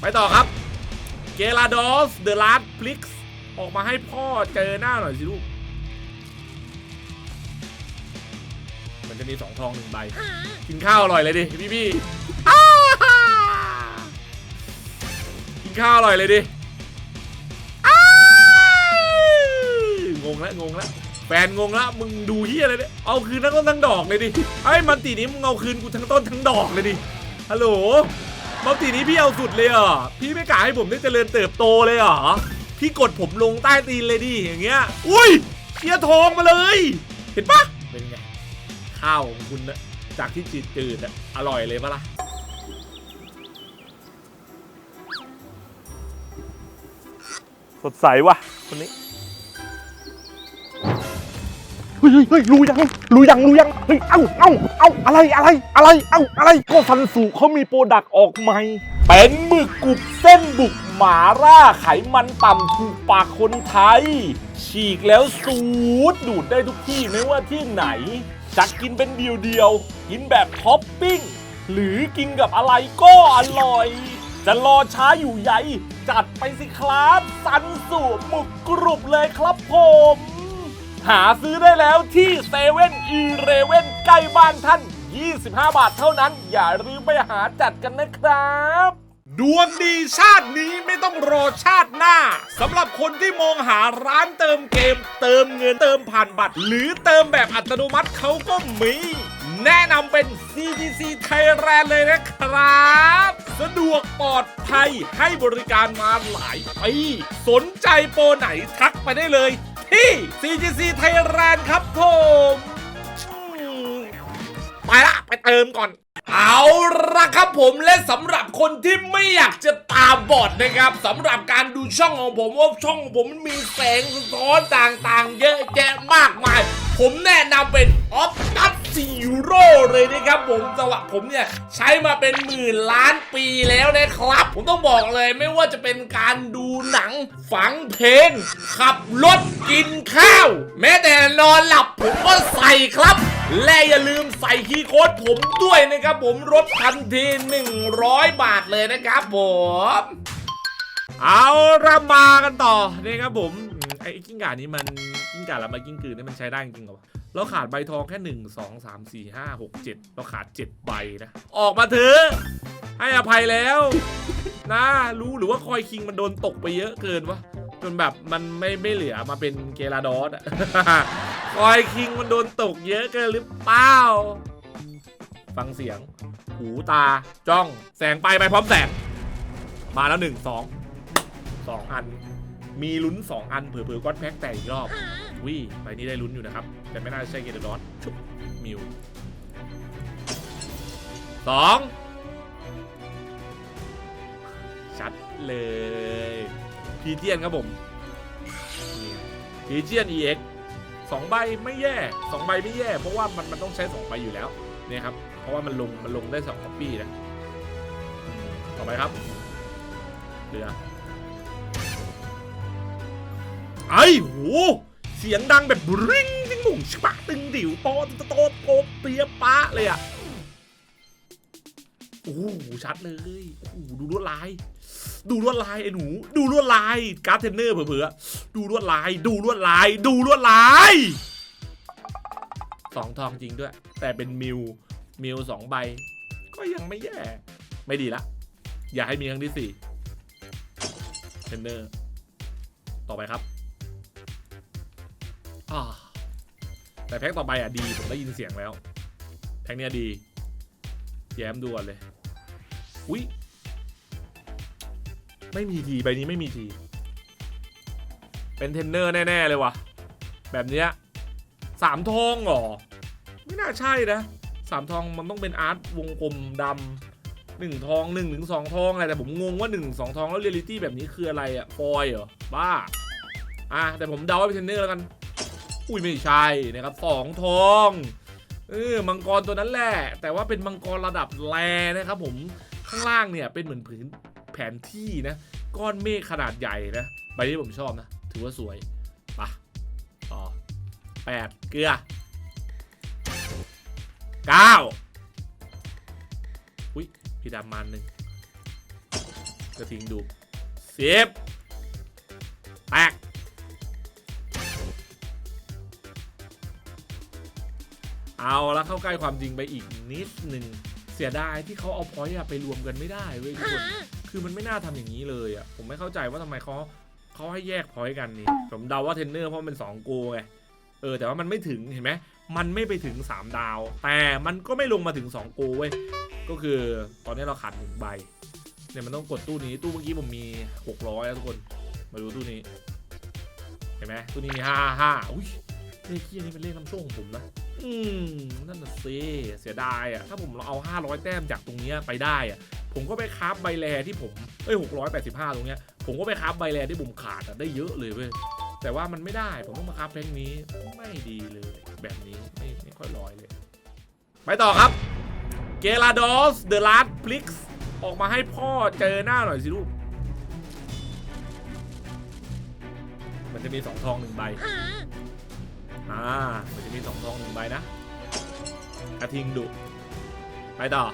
ไปต่อครับ เกลาดอสเดอะลาสพลิกออกมาให้พ่อเจอหน้าหน่อยสิลูก มันจะมีสองทองหนึ่งใบ กินข้าวอร่อยเลยดิ พี่พี่กินข้าวอร่อยเลยดิงงแล้วงงแล้วแฟนงงแล้วมึงดูเฮียอะไรเนี่ยเอาคืนทั้งต้นทั้งดอกเลยดิไอ้มันตีนี้มึงเอาคืนกูทั้งต้นทั้งดอกเลยดิฮัลโหล มัลตินี้พี่เอาสุดเลยเหรอพี่ไม่กล้าให้ผมได้เจริญเติบโตเลยเหรอพี่กดผมลงใต้ตีนเลยดิอย่างเงี้ย อุ้ยเชียร์ทองมาเลย เห็นปะเป็นไง ข้าวของคุณนะจากที่จืดจืดอะอร่อยเลยปะล่ะสดใสว่ะคนนี้เฮ้ยเฮ้ยเฮ้ยรู้ยังรู้ยังรู้ยังเฮ้ยเอ้าเอ้า เอ้าอะไรอะไรอะไรเอ้าอะไรก็ซันสูเขามีโปรดักต์ออกใหม่ เป็นหมึกกรุบเส้นบุกหมาร่าไขมันต่ำถูกปากคนไทย ฉีกแล้วสูดดูดได้ทุกที่ไม่ว่าที่ไหนจะกินเป็นเดียวๆกินแบบท็อปปิ้ง หรือกินกับอะไรก็อร่อย จะรอช้าอยู่ใหญ่ จัดไปสิครับ สันสูตรหมึกกรุบเลยครับผม หาซื้อได้แล้วที่เซเว่นอีเรเว่นใกล้บ้านท่าน 25 บาทเท่านั้น อย่าลืมไปหาจัดกันนะครับ ดวงดีชาตินี้ไม่ต้องรอชาติหน้าสำหรับคนที่มองหาร้านเติมเกม เติมเงินเติมผ่านบัตร หรือเติมแบบอัตโนมัติเขาก็มี แนะนำเป็น CTC Thailand เลยนะครับ สะดวกปลอดภัยให้บริการมาหลายปีสนใจโปรไหนทักไปได้เลย ที่ CGC Thailand ครับผมไปละ ไปเติมก่อน เอาละครับผมและสำหรับคนที่ไม่อยากจะตาบอดนะครับสำหรับการดูช่องของผมว่าช่องของผมมันมีแสงสะท้อนต่างๆ เยอะแยะมากมาย ผมแนะนำเป็นออฟตัส ซีโร่เลยนะครับผมจังหวะผมเนี่ยใช้มาเป็นหมื่นล้านปีแล้วนะครับ ผมต้องบอกเลยไม่ว่าจะเป็นการดูหนังฟังเพลง ขับรถกินข้าว แม้แต่นอนหลับผมก็ใส่ครับและอย่าลืมใส่คีย์โค้ดผมด้วยนะครับ ผมลดทันที 100 บาทเลยนะครับผม เอาระมากันต่อนี่ครับผม ไอ้กิ้งก่านี้มันกิ้งก่าละมากิ้งกือนี่มันใช้ได้จริงเหรอเราขาดใบทองแค่ 1 2 3 4 5 6 7 เราขาด 7 ใบนะ ออกมาเถอะให้อภัยแล้วนะรู้หรือว่าคอยคิงมันโดนตกไปเยอะเกินวะจนแบบมันไม่ไม่เหลือมาเป็นเกลาดอสอะคอยคิงมันโดนตกเยอะเกินหรือเปล่าฟังเสียง หูตาจ้อง แสงไปไปพร้อมแสง มาแล้วหนึ่งสองสองอัน มีลุ้นสองอันเผื่อๆก้อนแพ็กแตกอีกรอบวิใบนี้ได้ลุ้นอยู่นะครับ แต่ไม่น่าจะใช่เกเดอสชุบมิวสองชัดเลยพีเจียนครับผมพีเจียน EX สองใบไม่แย่สองใบไม่แย่ เพราะว่ามันมันต้องใช้สองใบอยู่แล้วเนี่ยครับ เพราะว่ามันลงมันลงได้สองคอปปี้นะอืมต่อไปครับเหลือ ไอ้โหเสียงดังแบบบริ้งติ้งหมุ่งชปะตึงดิวโตโตโตโตเปียปะเลยอะโอ้โหชัดเลยโอ้โหดูลวดลาย ดูลวดลายไอ้หนู ดูลวดลายการ์ดเทนเนอร์เผื่อๆดูลวดลาย ดูลวดลาย ดูลวดลายสองทองจริงด้วย แต่เป็นมิวมิวสองใบ ก็ยังไม่แย่ ไม่ดีละ อย่าให้มีครั้งที่สี่เทนเนอร์ ต่อไปครับ แต่แพ็คต่อไปอะดีผมได้ยินเสียงแล้ว แพ็คเนี้ยดี แย้มดูก่อนเลย อุ้ยไม่มีทีใบนี้ไม่มีที เป็นเทนเนอร์แน่ ๆ เลยว่ะแบบเนี้ยสามทองเหรอ ไม่น่าใช่นะสามทองมันต้องเป็นอาร์ตวงกลมดำหนึ่งทองหนึ่งถึงสองทองอะไรแต่ผมงงว่าหนึ่งสองทองแล้วเรียลิตี้แบบนี้คืออะไรอะฟอยเหรอ บ้า อะแต่ผมเดาว่าเป็นเทนเนอร์แล้วกัน อุ้ยไม่ใช่นะครับสองทองเออมังกรตัวนั้นแหละ แต่ว่าเป็นมังกรระดับแรนะครับผมข้างล่างเนี่ยเป็นเหมือนผืนแผนที่นะ ก้อนเมฆขนาดใหญ่นะใบนี้ผมชอบนะ ถือว่าสวยปะต่อแปดเกลือเก้าอุ้ยพี่ดำมันหนึ่งกระทิงดุเสียบ เอาแล้วเข้าใกล้ความจริงไปอีกนิดหนึ่งเสียดายที่เขาเอาพอยต์อะไปรวมกันไม่ได้เว้ยทุกคนคือมันไม่น่าทำอย่างนี้เลยอะผมไม่เข้าใจว่าทำไมเขาเขาให้แยกพอยต์กันนี่ผมเดาว่าเทรนเนอร์เพราะมันเป็น2โกไงเออแต่ว่ามันไม่ถึงเห็นไหมมันไม่ไปถึง 3 ดาว แต่มันก็ไม่ลงมาถึง 2 โกเว้ยก็คือตอนนี้เราขาดหนึ่งใบเนี่ยมันต้องกดตู้นี้ตู้เมื่อกี้ผมมี 600 แล้วทุกคนมาดูตู้นี้ เห็นไหมตู้นี้มี5 5อุ้ยเลขที่อันนี้เป็นเลขนำโชคของผมนะ อืมนั่นน่ะสิเสียดายอะถ้าผมเอา 500 แต้มจากตรงเนี้ยไปได้อะผมก็ไปคราฟใบแลที่ผมเอ้ย685 ตรงเนี้ยผมก็ไปคราฟใบแลที่ผมขาดอะได้เยอะเลยเว้ยแต่ว่ามันไม่ได้ผมต้องมาคราฟเพลงนี้ไม่ดีเลยแบบนี้ไม่ไม่ค่อยลอยเลย ไปต่อครับเกลาดอสเดอะลาสพลิกส์ออกมาให้พ่อเจอหน้าหน่อยสิลูกมันจะมีสองทองหนึ่งใบ อ่ามันจะมีสองทองหนึ่งใบนะกระทิงดุไปต่อ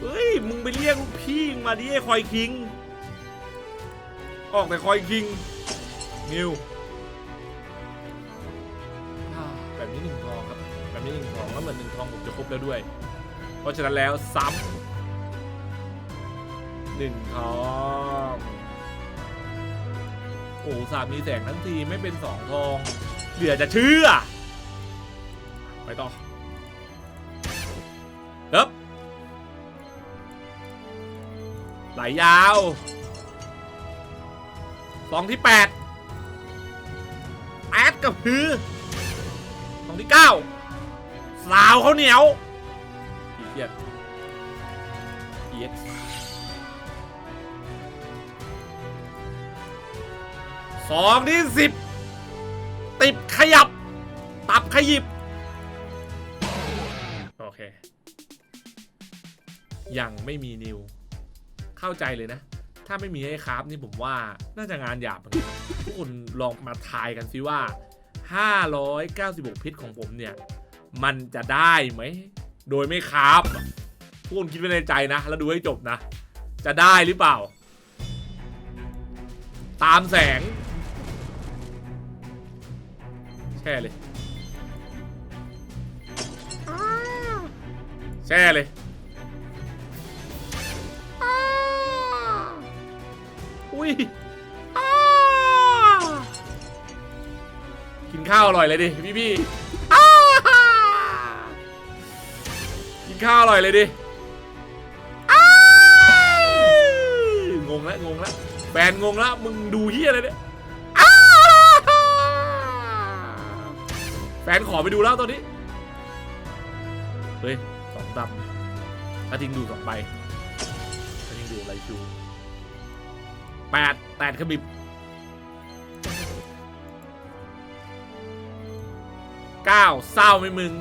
เฮ้ย มึงไปเรียกลูกพี่มาดิไอ้คอยคิง ออกแต่คอยคิง นิวแบบนี้หนึ่งทองครับ แบบนี้หนึ่งทองแล้วเหมือนหนึ่งทองผมจะครบแล้วด้วย เพราะฉะนั้นแล้วซ้ำหนึ่งทอง อ้สามมีแสงทั้งทีไม่เป็นสองทองเหลือจะเชื่อ ไปต่อเฮ้บไหลยาวสองที่แปดแอดกับพือสองที่เก้าสาวเขาเหนียวอีเทียด สองที่สิบติดขยับ ตับขยิบ โอเค ยังไม่มีนิว เข้าใจเลยนะ ถ้าไม่มีไอ้คราฟนี่ผมว่าน่าจะงานหยาบเหมือนกันทุกคนลองมาทายกันสิว่า 596 พิษของผมเนี่ย มันจะได้ไหม โดยไม่คราฟอะทุกคนคิดไว้ในใจนะ แล้วดูให้จบนะ จะได้หรือเปล่า ตามแสง เลย แช่เลยอุ้ยอ้ากินข้าวอร่อยเลยดิพี่พี่อ้ากินข้าวอร่อยเลยดิอ้างงแล้วงงแล้วแฟนงงแล้วมึงดูเฮียอะไรเนี่ย ฟนขอไปดูแล้วตอนนี้ เฮ้ยสองดำถ้าทิ้งดูสองใบถ้าทิ้งดูไรชูแปดแปดขมิบเก้าเศร้าไหมมึง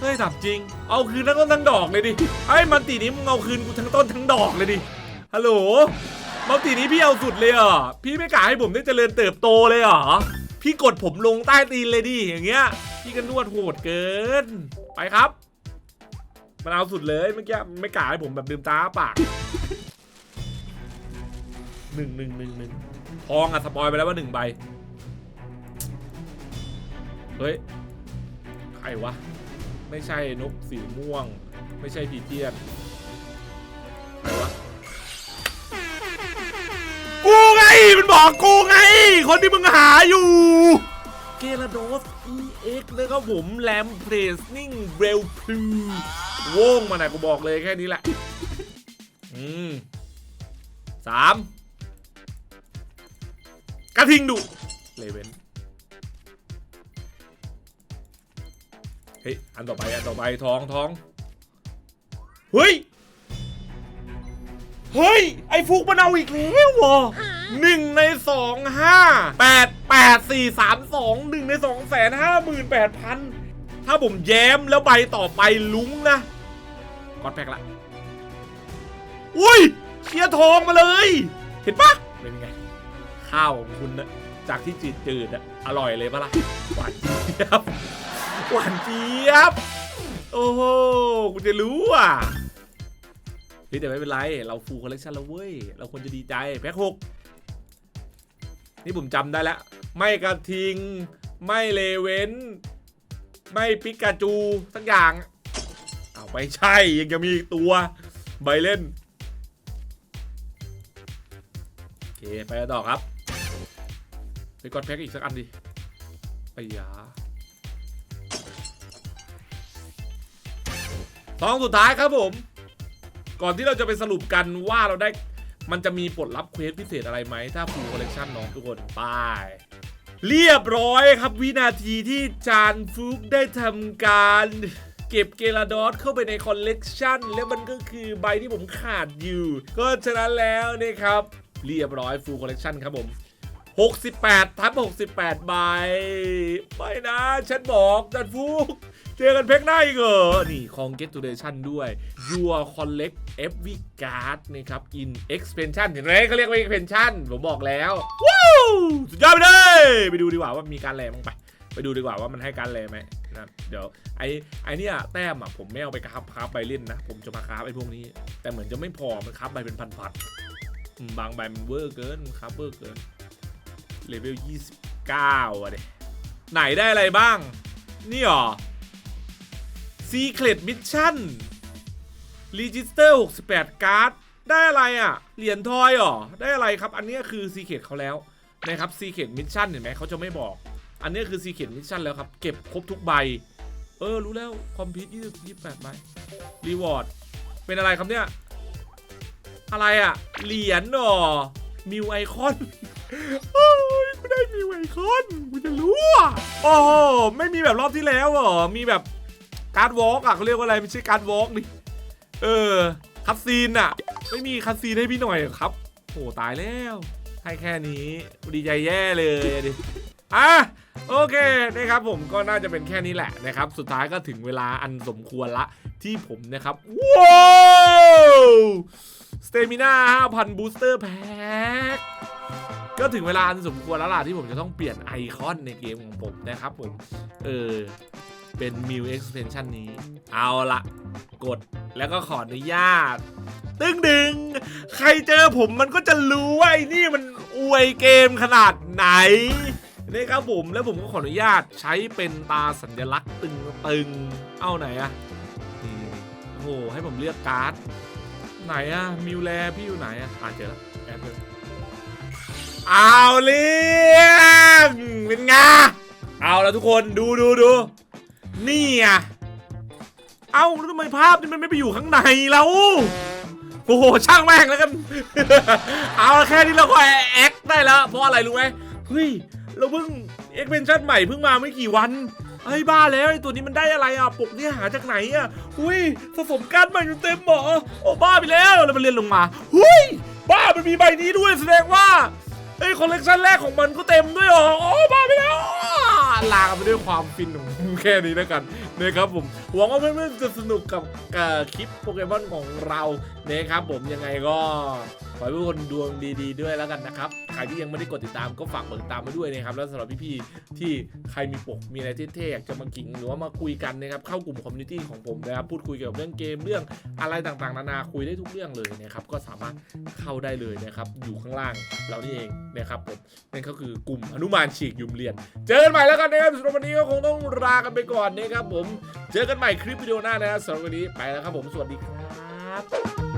เฮ้ยถามจริง เอาคืนทั้งต้นทั้งดอกเลยดิไอ้มันตีนี้มึงเอาคืนกูทั้งต้นทั้งดอกเลยดิ ฮัลโหลมัลตินี้พี่เอาสุดเลยเหรอ พี่ไม่กะให้ผมได้เจริญเติบโตเลยเหรอ พี่กดผมลงใต้ตีนเลยดิอย่างเงี้ย พี่ก็นวดโหดเกิน ไปครับ มันเอาสุดเลยเมื่อกี้ไม่กะให้ผมแบบลืมตาอ้าปากหนึ่งหนึ่งหนึ่งหนึ่งทองอะสปอยไปแล้วว่าหนึ่งใบ เฮ้ย ใครวะ ไม่ใช่นกสีม่วง ไม่ใช่ผีเทียน บอกกูไง คนที่มึงหาอยู่ เกลาโดส EX นะครับผมแลมเพรสนิ่งเรลพลูโว่งมาไหนกูบอกเลยแค่นี้แหละ อืมสามกระทิงดุเลเวนเฮ้ย อันต่อไป อันต่อไปท้องท้อง เฮ้ย เฮ้ย ไอ้ฟุกมันเอาอีกแล้วเหรอหนึ่งในสองห้าแปดแปดสี่สามสองหนึ่งในสองแสนห้าหมื่นแปดพันถ้าผมแย้มแล้วใบต่อไปลุ้งนะกอดแพกละ อุ้ยเชียร์ทองมาเลย เห็นปะเป็นไง ข้าวของคุณนะจากที่จืดจืดอะอร่อยเลยปะล่ะ หวานเจี๊ยบ หวานเจี๊ยบ โอ้โหกูจะรู้อะ ฮ้ยแต่ไม่เป็นไร เราฟูลคอลเลคชันแล้วเว้ย เราควรจะดีใจแพ็คหกนี่ผมจำได้แล้ว ไม่กระทิง ไม่เลเวนไม่ปิกาจูสักอย่างเอาไม่ใช่ยังจะมีอีกตัวใบเล่นโอเคไปต่อครับไปกดแพ็คอีกสักอันดิไปยาซองสุดท้ายครับผม ก่อนที่เราจะไปสรุปกันว่าเราได้มันจะมีปลดลับเควสพิเศษอะไรไหม ถ้าฟูลคอลเลคชันน้องทุกคนไป้ายเรียบร้อยครับวินาทีที่จานฟุกได้ทำการเก็บเกลาดอสเข้าไปในคอลเลกชันและมันก็คือใบที่ผมขาดอยู่ ก็ฉะนั้นแล้วนะครับ เรียบร้อยฟูลคอลเลกชันครับผม 68 ทับ 68 ใบ ไม่นะ ฉันบอกจานฟุก จอกันเพกหน้าอีกเหรอ นี่ congratulation ด้วย your collect every card นะครับ in expansion เห็นไหมเขาเรียกว่า expansion ผมบอกแล้ว ว้าว สุดยอดไปเลย ไปดูดีกว่าว่ามีการแลมั้งไป ไปดูดีกว่าว่ามันให้การแลไหมนะเดี๋ยวไอ้ไอ้เนี่ยแต้มอะผมไม่เอาไปคราฟคราฟใบเล่นนะ ผมจะมาคราฟไอ้พวกนี้ แต่เหมือนจะไม่พอมันคราฟใบเป็นพันๆบางใบมันเวอร์เกินคราฟเวอร์เกินเลเวล29อะเด็ไหนได้อะไรบ้าง นี่หรอ Secret Mission Register 68 การ์ด ได้อะไรอะ เหรียญทอยเหรอ ได้อะไรครับ อันนี้คือ Secret เขาแล้วนะครับ Secret Mission เห็นไหมเขาจะไม่บอก อันนี้คือ Secret Mission แล้วครับ เก็บครบทุกใบ เออ รู้แล้ว คอมพิวต์ยี่สิบแปดใบรีวอร์ด เป็นอะไรครับเนี่ย อะไรอะ เหรียญหรอ มิวไอคอนโอ้ยกูได้มิวไอคอนกูจะรู้อะโอ้ไม่มีแบบรอบที่แล้วเหรอ มีแบบ การ์ดวอล์กอะเขาเรียกว่าอะไรไม่ใช่การ์ดวอล์กนี่เออคัตซีนอะ ไม่มีคัตซีนให้พี่หน่อยเหรอครับโอ้ตายแล้วให้แค่นี้ดีใจแย่เลยดิอะโอเคนะครับผมก็น่าจะเป็นแค่นี้แหละนะครับ สุดท้ายก็ถึงเวลาอันสมควรละที่ผมนะครับ ว้าวสเตมิน่า5,000 บูสเตอร์แพ็คก็ถึงเวลาอันสมควรแล้วล่ะที่ผมจะต้องเปลี่ยนไอคอนในเกมของผมนะครับผม เออ เป็น Mew Expansion นี้ เอาละกดแล้วก็ขออนุญาต ตึ้งดึง ใครเจอผมมันก็จะรู้ว่าไอ้นี่มันอวยเกมขนาดไหนนี่ครับผมแล้วผมก็ขออนุญาตใช้เป็นตาสัญลักษณ์ตึงตึงๆเอาไหนอะนี่โอ้โหให้ผมเลือกการ์ด ไหนอะมิวแลพี่อยู่ไหนอะอ่านเจอแล้วแอดเลยเอาเรื่องเป็นไงเอาแล้วทุกคนดูดูดู นี่อะเอ้าแล้วทำไมภาพนี่มันไม่ไปอยู่ข้างในแล้วโอ้โหช่างแม่งแล้วกัน เอาละแค่นี้เราก็แอคได้แล้ว เพราะอะไรรู้ไหมเฮ้ยเราเพิ่งเอ็กเพนชั่นใหม่เพิ่งมาไม่กี่วันเฮ้ยบ้าแล้วไอ้ตัวนี้มันได้อะไรอะปกนี่หาจากไหนอะอุ้ยผสมกันใหม่จนเต็มหมอโอ้บ้าไปแล้วแล้วมันเรียนลงมาหุ้ยบ้ามันมีใบนี้ด้วยแสดงว่าเอ้ยคอลเลกชันแรกของมันก็เต็มด้วยเหรอโอ้บ้าไปแล้ว ลากันไปด้วยความฟินของแค่นี้แล้วกัน นะครับผมหวังว่าเพื่อนๆจะสนุกกับคลิปโปเกมอนของเรานะครับผมยังไงก็ขอให้ทุกคนดวงดี ๆ ด้วยแล้วกันนะครับใครที่ยังไม่ได้กดติดตามก็ฝากกดติดตามมาด้วยนะครับแล้วสำหรับพี่ๆที่ใครมีปกมีอะไรเท่ๆอยากจะมาขิงหรือว่ามาคุยกันนะครับเข้ากลุ่มคอมมูนิตี้ของผมนะครับพูดคุยเกี่ยวกับเรื่องเกมเรื่องอะไรต่างๆ นานาคุยได้ทุกเรื่องเลยนะครับก็สามารถเข้าได้เลยนะครับอยู่ข้างล่างเรานี่เองนะครับผมนั่นก็คือกลุ่มอนุมานฉีกยุมเรียน เจอกันใหม่แล้วกันนะครับสำหรับวันนี้ก็คงต้องลากันไปก่อนนะครับผมเจอกันใหม่คลิปวิดีโอหน้านะครับสำหรับวันนี้ไปแล้วครับผมสวัสดีครับ